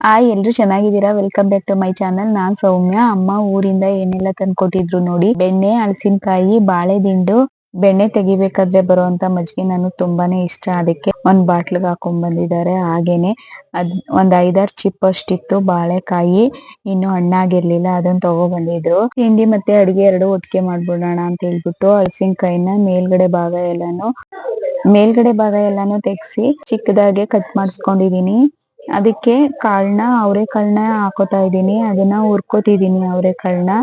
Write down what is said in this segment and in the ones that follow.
Hi, ಎಲ್ರು ಚೆನ್ನಾಗಿದ್ದೀರಾ? Welcome back to my channel ನಾನ್ ಸೌಮ್ಯ. ಅಮ್ಮ ಊರಿಂದ ಏನೆಲ್ಲ ತಂದ್ಕೊಟ್ಟಿದ್ರು ನೋಡಿ, ಬೆಣ್ಣೆ, ಹಲಸಿನಕಾಯಿ ಬಾಳೆ ದಿಂಡು ಬೆಣ್ಣೆ ತೆಗಿಬೇಕಾದ್ರೆ ಬರುವಂತ ಮಜ್ಜಿಗೆ ನಾನು ತುಂಬಾನೇ ಇಷ್ಟ. ಅದಕ್ಕೆ ಒಂದ್ ಬಾಟ್ಲಿಗೆ ಹಾಕೊಂಡ್ ಬಂದಿದ್ದಾರೆ. ಹಾಗೇನೆ ಅದ್ ಒಂದ್ ಐದಾರು ಚಿಪ್ ಅಷ್ಟಿತ್ತು. ಬಾಳೆಕಾಯಿ, ಇನ್ನು ಹಣ್ಣಾಗಿರ್ಲಿಲ್ಲ ಅದನ್ನ ತಗೋ ಬಂದಿದ್ರು ತಿಂಡಿ ಮತ್ತೆ ಅಡಿಗೆ ಎರಡು ಒಟ್ಟಿಗೆ ಮಾಡ್ಬಿಡೋಣ ಅಂತ ಹೇಳ್ಬಿಟ್ಟು ಹಲಸಿನಕಾಯಿನ ಮೇಲ್ಗಡೆ ಭಾಗ ಎಲ್ಲಾನು, ಮೇಲ್ಗಡೆ ಭಾಗ ಎಲ್ಲಾನು ತೆಗ್ಸಿ ಚಿಕ್ಕದಾಗೆ ಕಟ್ ಮಾಡಿಸ್ಕೊಂಡಿದೀನಿ. ಅದಕ್ಕೆ ಕಾಳನ್ನ ಅವರೆಕಾಳನ್ನ ಹಾಕೋತಾ ಇದೀನಿ ಅದನ್ನ ಹುರ್ಕೋತಿದೀನಿ ಅವರೆಕಾಳನ್ನ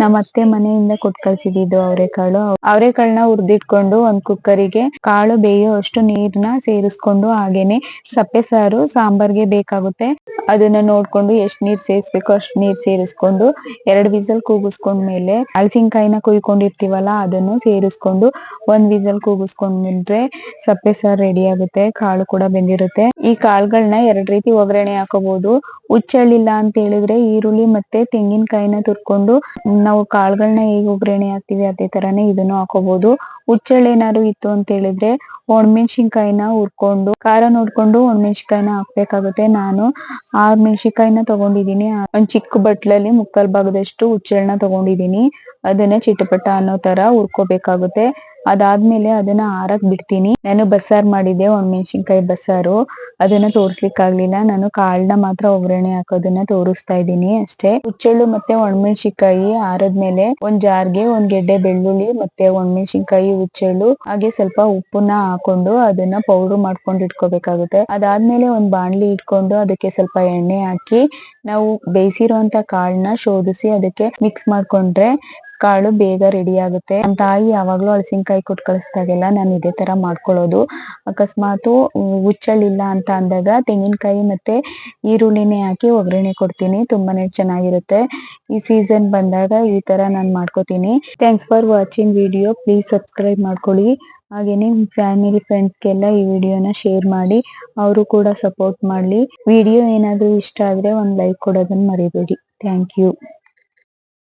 ನಮ್ಮ ಅತ್ತೆ ಮನೆಯಿಂದ ಕೊಟ್ಟು ಕಾಳು. ಅವರೆಕಾಳು ಅವರೆಕಾಳನ್ನ ಹುರಿದಿಟ್ಕೊಂಡು ಒಂದ್ ಕುಕ್ಕರಿಗೆ ಕಾಳು ಬೇಯುವಷ್ಟು ನೀರ್ನ ಸೇರಿಸ್ಕೊಂಡು ಹಾಗೇನೆ ಸಪ್ಪೆ ಸಾರು, ಸಾಂಬಾರ್ಗೆ ಬೇಕಾಗುತ್ತೆ. ಅದನ್ನ ನೋಡ್ಕೊಂಡು ಎಷ್ಟ್ ನೀರ್ ಸೇರಿಸ್ಬೇಕು ಅಷ್ಟ್ ನೀರ್ ಸೇರಿಸ್ಕೊಂಡು ಎರಡ್ ವಿಸಲ್ ಕೂಗಿಸ್ಕೊಂಡ್ಮೇಲೆ ಹಲಸಿನಕಾಯಿನ ಕುಯ್ಕೊಂಡಿರ್ತೀವಲ್ಲ, ಅದನ್ನು ಸೇರಿಸ್ಕೊಂಡು ಒಂದ್ ವಿಸಲ್ ಕೂಗಿಸ್ಕೊಂಡ್ಬಿಟ್ರೆ ಸಪ್ಪೆ ಸಾರ್ ರೆಡಿ ಆಗುತ್ತೆ, ಕಾಳು ಕೂಡ ಬೆಂದಿರುತ್ತೆ. ಈ ಕಾಳುಗಳನ್ನ ಎರಡ್ ರೀತಿ ಒಗ್ಗರಣೆ ಹಾಕೋಬಹುದು ಹುಚ್ಚಳ್ಳಿಲ್ಲ ಅಂತ ಹೇಳಿದ್ರೆ ಈರುಳ್ಳಿ ಮತ್ತೆ ತೆಂಗಿನಕಾಯಿನ ತುರ್ಕೊಂಡು ನಾವು ಕಾಳುಗಳನ್ನ ಹೇಗ್ ಒಗ್ಗರಣೆ ಹಾಕ್ತಿವಿ ಅದೇ ತರಾನೇ ಇದನ್ನು ಹಾಕೋಬಹುದು ಹುಚ್ಚಳ್ಳಿ ಏನಾದ್ರು ಇತ್ತು ಅಂತ ಹೇಳಿದ್ರೆ ಒಣಮೆಣಸಿನ್ಕಾಯಿನ ಹುರ್ಕೊಂಡು, ಖಾರ ನೋಡ್ಕೊಂಡು ಒಣಮೆಣಸಿನ್ಕಾಯಿನ ಹಾಕ್ಬೇಕಾಗುತ್ತೆ. ನಾನು ಆರ್ ಮೆಣಸಿನಕಾಯಿನ ತಗೊಂಡಿದೀನಿ ಒಂದ್ ಚಿಕ್ಕ ಬಟ್ಲಲ್ಲಿ ಮುಕ್ಕಾಲ್ ಭಾಗದಷ್ಟು ಹುಚ್ಚೆಳ್ಳನ್ನ ತಗೊಂಡಿದೀನಿ ಅದನ್ನ ಚಿಟಪಟ ಅನ್ನೋ ತರ ಹುರ್ಕೋಬೇಕಾಗುತ್ತೆ. ಅದಾದ್ಮೇಲೆ ಅದನ್ನ ಆರಕ್ ಬಿಡ್ತೀನಿ. ನಾನು ಬಸ್ಸಾರ್ ಮಾಡಿದ್ದೆ ಒಣಮೆಣಸಿನಕಾಯಿ ಬಸ್ಸಾರು. ಅದನ್ನ ತೋರ್ಸ್ಲಿಕ್ಕಾಗ್ಲಿಲ್ಲ. ನಾನು ಕಾಳನ್ನ ಮಾತ್ರ ಒಗ್ಗರಣೆ ಹಾಕೋದನ್ನ ತೋರಿಸ್ತಾ ಇದ್ದೀನಿ ಅಷ್ಟೇ. ಹುಚ್ಚೆಳ್ಳು ಮತ್ತೆ ಒಣಮೆಣಸಿನಕಾಯಿ ಆರದ್ಮೇಲೆ ಒಂದ್ ಜಾರ್ಗೆ ಒಂದ್ ಗೆಡ್ಡೆ ಬೆಳ್ಳುಳ್ಳಿ ಮತ್ತೆ ಒಣಮೆಣಸಿನಕಾಯಿ, ಹುಚ್ಚೆಳ್ಳು, ಹಾಗೆ ಸ್ವಲ್ಪ ಉಪ್ಪನ್ನ ಹಾಕೊಂಡು ಅದನ್ನ ಪೌಡರ್ ಮಾಡ್ಕೊಂಡು ಇಟ್ಕೋಬೇಕಾಗುತ್ತೆ. ಅದಾದ್ಮೇಲೆ ಒಂದ್ ಬಾಣ್ಲಿ ಇಟ್ಕೊಂಡು ಅದಕ್ಕೆ ಸ್ವಲ್ಪ ಎಣ್ಣೆ ಹಾಕಿ ನಾವು ಬೇಯಿಸಿರುವಂತ ಕಾಳನ್ನ ಶೋಧಿಸಿ ಅದಕ್ಕೆ ಮಿಕ್ಸ್ ಮಾಡ್ಕೊಂಡ್ರೆ ಕಾಳು ಬೇಗ ರೆಡಿ ಆಗುತ್ತೆ. ನಮ್ ತಾಯಿ ಯಾವಾಗ್ಲೂ ಹಲಸಿನಕಾಯಿ ಕೊಟ್ಟು ಕಳಿಸ್ದಾಗೆಲ್ಲ ನಾನು ಇದೇ ತರ ಮಾಡ್ಕೊಳ್ಳೋದು. ಅಕಸ್ಮಾತ್ ಹುಚ್ಚಳ್ಳಿಲ್ಲ ಅಂತ ಅಂದಾಗ ತೆಂಗಿನಕಾಯಿ ಮತ್ತೆ ಈರುಳ್ಳಿನೇ ಹಾಕಿ ಒಗ್ಗರಣೆ ಕೊಡ್ತೀನಿ. ತುಂಬಾನೇ ಚೆನ್ನಾಗಿರುತ್ತೆ. ಈ ಸೀಸನ್ ಬಂದಾಗ ಈ ತರ ನಾನ್ ಮಾಡ್ಕೋತೀನಿ. Thanks for watching video please subscribe ಮಾಡ್ಕೊಳ್ಳಿ. ಹಾಗೇನೆ ಫ್ಯಾಮಿಲಿ ಫ್ರೆಂಡ್ಸ್ಗೆಲ್ಲ ಈ ವಿಡಿಯೋನ ಶೇರ್ ಮಾಡಿ. ಅವರು ಕೂಡ ಸಪೋರ್ಟ್ ಮಾಡ್ಲಿ. ವಿಡಿಯೋ ಏನಾದರೂ ಇಷ್ಟ ಆದ್ರೆ ಒಂದು ಲೈಕ್ ಕೊಡೋದನ್ನು ಮರಿಬೇಡಿ. Thank you